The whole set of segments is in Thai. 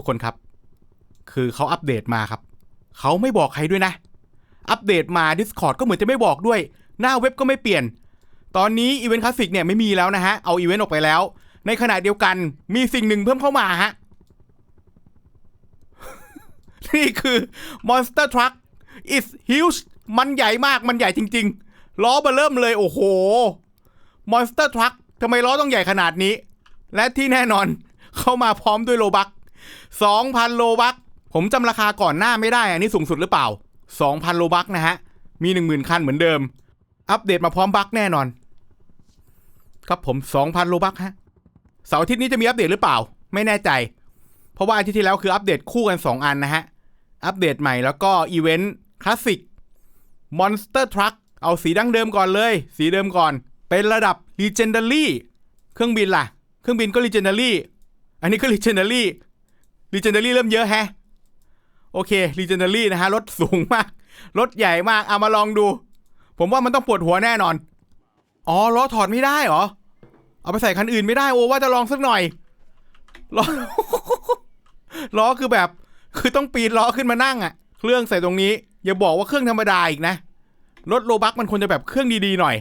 ทุกคนครับ คือเขาอัปเดตมาครับ เขาไม่บอกใครด้วยนะ อัปเดตมา Discord ก็เหมือนจะไม่บอกด้วย หน้าเว็บก็ไม่เปลี่ยน ตอนนี้อีเวนต์คลาสสิกเนี่ยไม่มีแล้วนะฮะ เอาอีเวนต์ออกไปแล้ว ในขณะเดียวกันมีสิ่งหนึ่งเพิ่มเข้ามาฮะ นี่คือ Monster Truck is huge มันใหญ่มาก มันใหญ่จริง ๆ ล้อเบอร์เริ่มเลย โอ้โห Monster Truck ทำไมล้อต้องใหญ่ขนาดนี้ และที่แน่นอน เข้ามาพร้อมด้วยโลบัก 2,000 โลบัก ผมจำราคาก่อนหน้าไม่ได้ อันนี้สูงสุดหรือเปล่า 2,000 โลบักนะฮะ มี 10,000 คันเหมือนเดิม อัปเดตมาพร้อมบักแน่นอน ครับผม 2,000 โลบักฮะ เสาร์อาทิตย์นี้จะมีอัปเดตหรือเปล่า ไม่แน่ใจ เพราะว่าอาทิตย์ที่แล้วคืออัปเดตคู่กัน 2 อันนะฮะ อัปเดตใหม่แล้วก็อีเวนต์คลาสสิก Monster Truck เอาสีดั้งเดิมก่อนเลย สีเดิมก่อน เป็นระดับ Legendary เครื่องบินล่ะ เครื่องบินก็ Legendary อันนี้ก็ Legendary Legendary เริ่มเยอะแฮะ โอเค Legendary นะฮะรถสูงมาก รถใหญ่มาก เอามาลองดู ผมว่ามันต้องปวดหัวแน่นอน อ๋อล้อถอดไม่ได้เหรอ เอาไปใส่คันอื่นไม่ได้โอ้ว่าจะลองสักหน่อยล้อล้อคือแบบ คือต้องปีนล้อขึ้นมานั่งอะเครื่องใส่ตรงนี้ อย่าบอกว่าเครื่องธรรมดาอีกนะรถโลบักมันควรจะแบบเครื่องดีๆหน่อย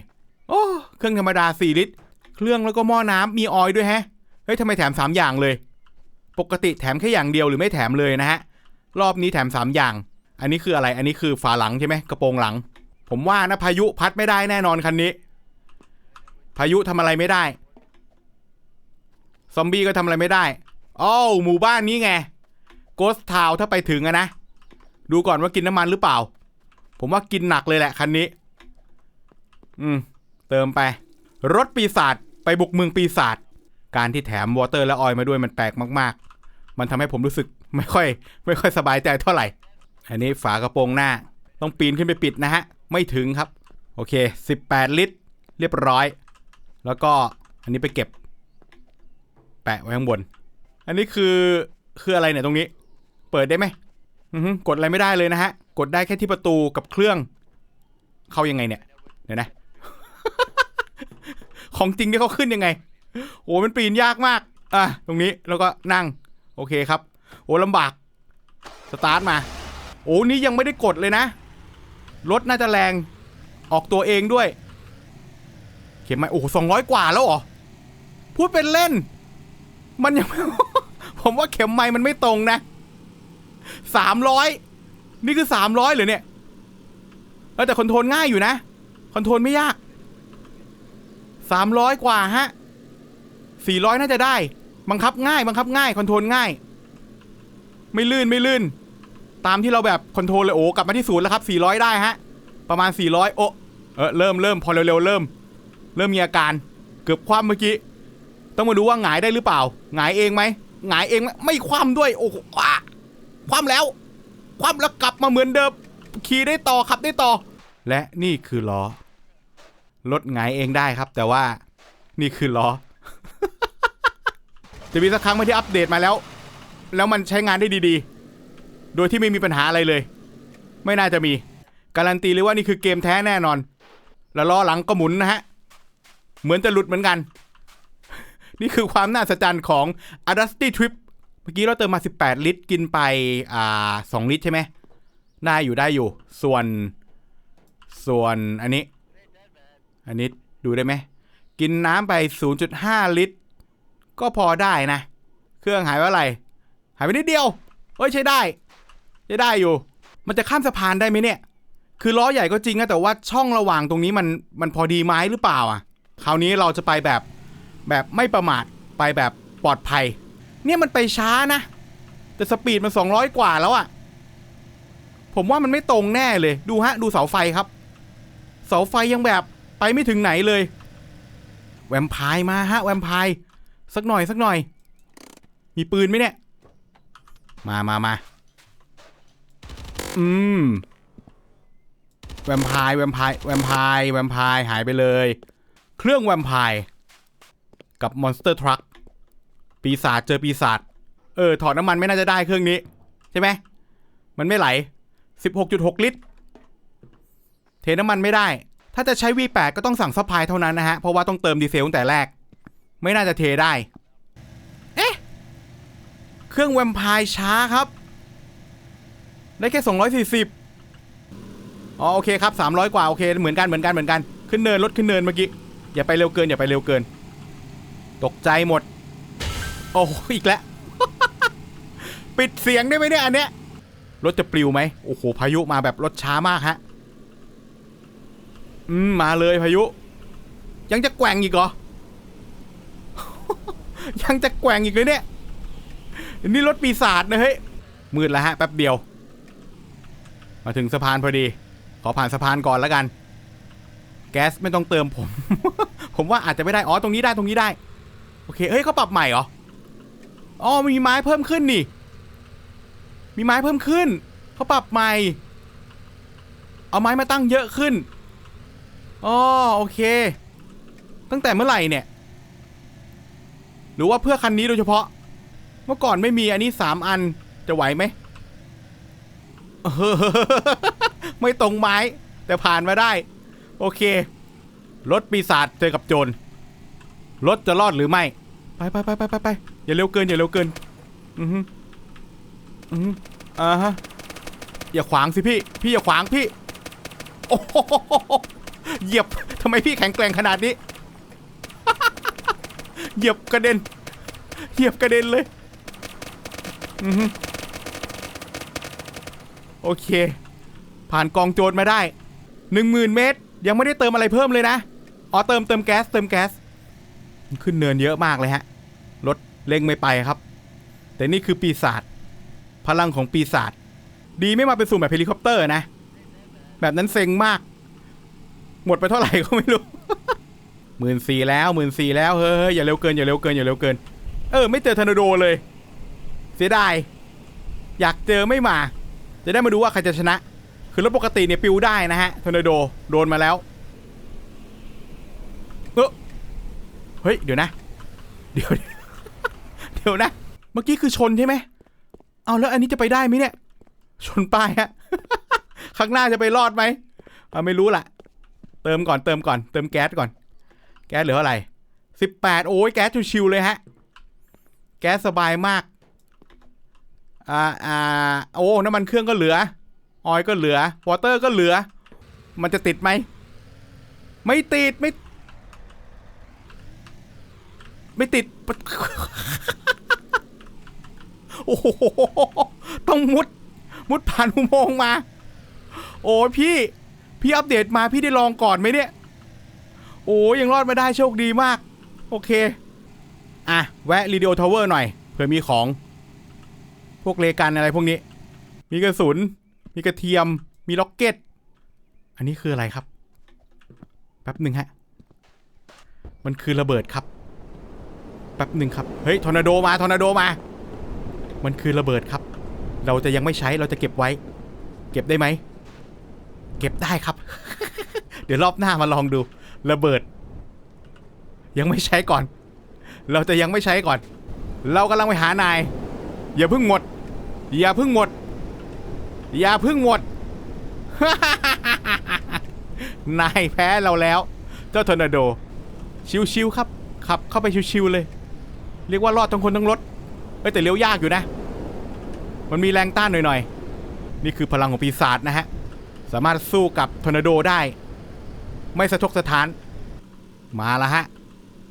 โอ้เครื่องธรรมดา4ลิตร เครื่องแล้วก็หม้อน้ำมีออยด้วยแฮะ เฮ้ยทำไมแถม3อย่างเลย ปกติแถมแค่อย่างเดียวหรือไม่แถมเลยนะฮะ รอบนี้แถม 3 อย่าง อันนี้คืออะไร อันนี้คือฝาหลังใช่ไหมกระโปรงหลัง ผมว่านะพายุพัดไม่ได้แน่นอนคันนี้ พายุทำอะไรไม่ได้ ซอมบี้ก็ทำอะไรไม่ได้อ้าวหมู่บ้านนี้ไง โกสทาวถ้าไปถึงอะนะ ดูก่อนว่ากินน้ำมันหรือเปล่า ผมว่ากินหนักเลยแหละคันนี้ อืม เติมไป รถปีศาจไปบุกเมืองปีศาจ การที่แถมวอเตอร์และออยมาด้วยมันแปลกมาก ๆ มันทำให้ผมรู้สึกไม่ค่อย ไม่ค่อยสบายใจเท่าไหร่ อันนี้ฝากระโปรงหน้า ต้องปีนขึ้นไปปิดนะฮะ ไม่ถึงครับ โอเค 18 ลิตร เรียบร้อย แล้วก็อันนี้ไปเก็บ แปะไว้ข้างบน อันนี้คือคืออะไรเนี่ยตรงนี้ เปิดได้ไหมกดอะไรไม่ได้เลยนะฮะ กดได้แค่ที่ประตูกับเครื่อง เข้ายังไงเนี่ย เดี๋ยวนะ ของจริงที่เขาขึ้นยังไง โอ้มันปีนยากมาก อะ ตรงนี้แล้วก็นั่ง โอเคครับ โอ้ลำบาก สตาร์ทมา โอ้นี่ยังไม่ได้กดเลยนะ รถน่าจะแรง ออกตัวเองด้วย เข็มไม้โอ้สองร้อยกว่าแล้วเหรอ พูดเป็นเล่น มันยัง ผมว่าเข็มไม้มันไม่ตรงนะสามร้อยนี่คือสามร้อยเหรอเนี่ยแต่คอนโทรลง่ายอยู่นะ คอนโทรลไม่ยากสามร้อยกว่าฮะ สี่ร้อยน่าจะได้ บังคับง่ายบังคับง่ายคอนโทรลง่าย ไม่ลื่นไม่ลื่น ตามที่เราแบบคอนโทรลเลยโอ้กลับมาที่ศูนย์แล้วครับ 400 ได้ฮะ ประมาณ 400 โอ้เออเริ่มเริ่มพอเร็วๆเริ่ม เริ่มมีอาการเกือบคว่ำเมื่อกี้ ต้องมาดูว่าหงายได้หรือเปล่าหงายเองไหมหงายเองไหมไม่คว่ำด้วยโอ้ว้าคว่ำแล้ว คว่ำแล้วกลับมาเหมือนเดิมขี่ได้ต่อขับได้ต่อ และนี่คือล้อรถหงายเองได้ครับ แต่ว่านี่คือล้อ จะมีสักครั้งไหมที่อัปเดตมาแล้ว แล้วมันใช้งานได้ดีๆ โดยที่ไม่มีปัญหาอะไรเลย ไม่น่าจะมี การันตีเลยว่านี่คือเกมแท้แน่นอน แล้วล้อหลังก็หมุนนะฮะ เหมือนจะหลุดเหมือนกัน นี่คือความน่าสะใจของ a d a s t y Trip เมื่อกี้เราเติมมา 18 ลิตร กินไปอ่า2ลิตรใช่ไหมได้อยู่ได้อยู่ ส่วน ส่วนอันนี้ อันนี้ดูได้ไหม กินน้ำไป 0.5 ลิตร ก็พอได้นะ เครื่องหายว่าอะไร หายไปนิดเดียวเฮ้ยใช้ได้ใช้ได้อยู่ มันจะข้ามสะพานได้ไหมเนี่ย คือล้อใหญ่ก็จริงนะแต่ว่าช่องระหว่างตรงนี้มันมันพอดีไหมหรือเปล่าอะ คราวนี้เราจะไปแบบแบบไม่ประมาทไปแบบปลอดภัย เนี่ยมันไปช้านะ แต่สปีดมัน 200 กว่าแล้วอะ ผมว่ามันไม่ตรงแน่เลย ดูฮะ ดูเสาไฟครับ เสาไฟยังแบบไปไม่ถึงไหนเลย แวมพร์มาฮะ แวมพร์ สักหน่อยสักหน่อย มีปืนไหมเนี่ย มามามาอืม แวมไพร์แวมไพร์แวมไพร์แวมไพร์หายไปเลย เครื่องแวมไพร์กับมอนสเตอร์ทรัคปีศาจเจอปีศาจ เออ ถอดน้ำมันไม่น่าจะได้เครื่องนี้ ใช่ไหม มันไม่ไหล 16.6 ลิตร เทน้ำมันไม่ได้ ถ้าจะใช้ V8 ก็ต้องสั่งซัพพลายเท่านั้นนะฮะ เพราะว่าต้องเติมดีเซลตั้งแต่แรก ไม่น่าจะเทได้ เอ๊ะ เครื่องแวมไพร์ช้าครับ ได้แค่ 240 อ๋อโอเคครับ 300 กว่า โอเค เหมือนกันเหมือนกันเหมือนกัน ขึ้นเนินรถขึ้นเนินเมื่อกี้ อย่าไปเร็วเกิน อย่าไปเร็วเกิน ตกใจหมด โอ้โหอีกแล้ว ปิดเสียงได้ไหมเนี่ยอันเนี้ย รถจะปลิวไหม โอ้โห พายุมาแบบรถช้ามากฮะ อืม มาเลยพายุ ยังจะแกว่งอีกเหรอ ยังจะแกว่งอีกเลยเนี่ยนี่รถปีศาจนะเฮ้ยมืดแล้วฮะแป๊บเดียว มาถึงสะพานพอดี ขอผ่านสะพานก่อนแล้วกัน แก๊สไม่ต้องเติมผม ผมว่าอาจจะไม่ได้อ๋อตรงนี้ได้ตรงนี้ได้ โอเคเฮ้ยเขาปรับใหม่เหรออ๋อมีไม้เพิ่มขึ้นนี่ มีไม้เพิ่มขึ้นเขาปรับใหม่เอาไม้มาตั้งเยอะขึ้นอ๋อโอเค ตั้งแต่เมื่อไหร่เนี่ย หรือว่าเพื่อคันนี้โดยเฉพาะ เมื่อก่อนไม่มีอันนี้สามอันจะไหวไหมไม่ตรงไม้ แต่ผ่านมาได้ โอเค รถปีศาจเจอกับโจรรถจะรอดหรือไม่ ไปไปไปไปไปไปอย่าเร็วเกินอย่าเร็วเกิน อือฮึอือฮึอ่าฮะอย่าขวางสิพี่ พี่อย่าขวางพี่ โอ้โหเหยียบทำไมพี่แข็งแกร่งขนาดนี้ เหยียบกระเด็น เหยียบกระเด็นเลย อือฮึโอเค ผ่านกองโจรมาได้หนึ่งหมื่นเมตร ยังไม่ได้เติมอะไรเพิ่มเลยนะ อ๋อเติมเติมแก๊สเติมแก๊ส ขึ้นเนินเยอะมากเลยฮะ รถเร่งไม่ไปครับ แต่นี่คือปีศาจ พลังของปีศาจ ดีไม่มาเป็นสุ่แบบเฮลิคอปเตอร์นะ แบบนั้นเซ็งมาก หมดไปเท่าไหร่ก็ไม่รู้ หมื่นสี่แล้วหมื่นสี่แล้วเฮ้ยอย่าเร็วเกินอย่าเร็วเกินอย่าเร็วเกิน เออ ไม่เจอทอร์นาโดเลย เสียดายอยากเจอไม่มา จะได้มาดูว่าใครจะชนะ คือรถปกติเนี่ยปิวได้นะฮะทอร์นาโดโดนมาแล้วเออเฮ้ยเดี๋ยวนะ เดี๋ยวเดี๋ยวนะ เมื่อกี้คือชนใช่ไหมเอาแล้วอันนี้จะไปได้ไหมเนี่ย ชนป้ายฮะข้างหน้าจะไปรอดไหมไม่รู้ล่ะ เติมก่อนเติมก่อน เติมแก๊สก่อน แก๊สเหลือเท่าไหร่สิบแปดโอ้ยแก๊สชิวๆเลยฮะ แก๊สสบายมาก อ่าอ่าโอ้น้ำมันเครื่องก็เหลือ ออยก็เหลือ วอเตอร์ก็เหลือ มันจะติดไหม ไม่ติด ไม่ ไม่ติด โอ้โห ต้องมุด มุดผ่านอุโมงค์มา โอ้ยพี่ พี่อัปเดตมาพี่ได้ลองก่อนไหมเนี่ย โอ้ยยังรอดมาได้โชคดีมาก โอเค อะ แวะรีดิโอทาวเวอร์หน่อยเผื่อมีของ พวกเลกันอะไรพวกนี้ มีกระสุน มีกระเทียม มีล็อกเก็ต อันนี้คืออะไรครับ แป๊บหนึ่งฮะ มันคือระเบิดครับ แป๊บหนึ่งครับ เฮ้ย ทอร์นาโดมา ทอร์นาโดมา มันคือระเบิดครับ เราจะยังไม่ใช้ เราจะเก็บไว้ เก็บได้ไหม เก็บได้ครับ เดี๋ยวรอบหน้ามาลองดู ระเบิด ยังไม่ใช้ก่อน เราจะยังไม่ใช้ก่อน เรากำลังไปหานาย อย่าเพิ่งหมด อย่าเพิ่งหมด อย่าเพิ่งหมด นายแพ้เราแล้ว เจ้าทอร์นาโด ชิวๆครับ ขับเข้าไปชิวๆเลย เรียกว่ารอดทั้งคนทั้งรถ เอ้แต่เลี้ยวยากอยู่นะ มันมีแรงต้านหน่อยๆ นี่คือพลังของปีศาจนะฮะ สามารถสู้กับทอร์นาโดได้ ไม่สะทกสะท้าน มาแล้วฮะ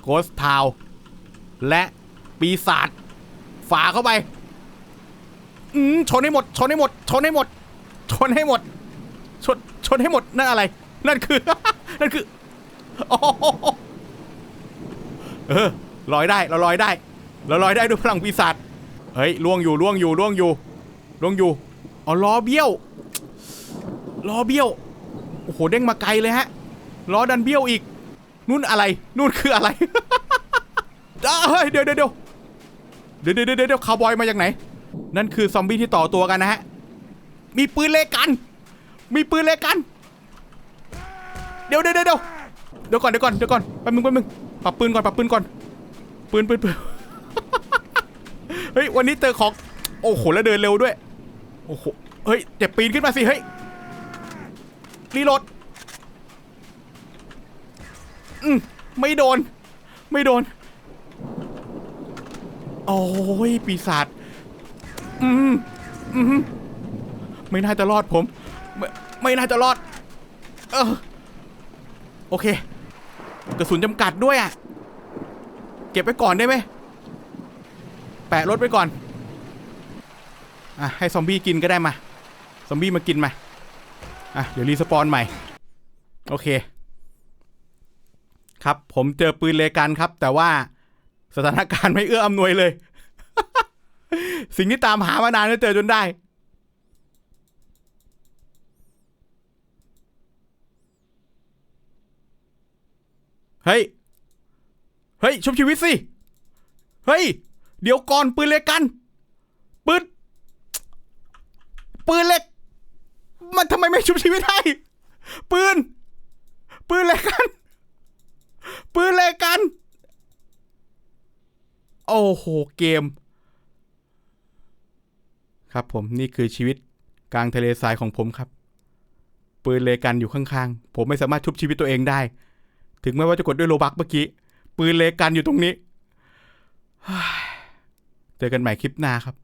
โกสทาวและปีศาจฝ่าเข้าไป อืมชนให้หมด ชนให้หมด ชนให้หมด ชนให้หมด ชน ชนให้หมด นั่นอะไร นั่นคือ นั่นคือโอ้เออลอยได้ เราลอยได้ เราลอยได้ด้วยพลังปีศาจ เฮ้ย ล่วงอยู่ ล่วงอยู่ ล่วงอยู่ ล่วงอยู่ อ๋อ ล้อเบี้ยว ล้อเบี้ยว โอ้โห เด้งมาไกลเลยฮะ ล้อดันเบี้ยวอีก นู่นอะไร นู่นคืออะไรเฮ้ยเดี๋ยวเดี๋ยวเดี๋ยวเดี๋ยวเดี๋ยวคาวบอยมาจากไหน นั่นคือซอมบี้ที่ต่อตัวกันนะฮะ มีปืนเลกัน มีปืนเลกันเดี๋ยวเดี๋ยวเดี๋ยวเดี๋ยวเดี๋ยวก่อนเดี๋ยวก่อนเดี๋ยวก่อนแป๊บนึงแป๊บนึงปรับปืนก่อนปรับปืนก่อน ปืนปืนปืนเฮ้ยวันนี้เจอของโอ้โหแล้วเดินเร็วด้วย โอ้โห เฮ้ยเจ็บปีนขึ้นมาสิ เฮ้ย รีโหลด อืมไม่โดน ไม่โดน โอ้ย ปีศาจอืมอืมไม่น่าจะรอดผม ไม่ไม่น่าจะรอด เออ โอเค กระสุนจำกัดด้วยอะ เก็บไว้ก่อนได้ไหม แปะรถไว้ก่อน อะ ให้ซอมบี้กินก็ได้มา ซอมบี้มากินมา อะ เดี๋ยวรีสปอนใหม่ โอเค ครับ ผมเจอปืนเลกันครับ แต่ว่าสถานการณ์ไม่เอื้ออำนวยเลย สิ่งที่ตามหามานานก็เจอจนได้ เฮ้ย เฮ้ยชุบชีวิตสิ เฮ้ย เดี๋ยวก่อนปืนเลกกัน ปืน ปืนเล็ก มันทำไมไม่ชุบชีวิตให้ ปืน ปืนเลกกัน ปืนเลกัน โอ้โห เกม ครับผมนี่คือชีวิตกลางทะเลทรายของผมครับ ปืนเลกันอยู่ข้างๆ ผมไม่สามารถชุบชีวิตตัวเองได้ ถึงแม้ว่าจะกดด้วยโลบักเมื่อกี้ ปืนเลกันอยู่ตรงนี้ เจอกันใหม่คลิปหน้าครับ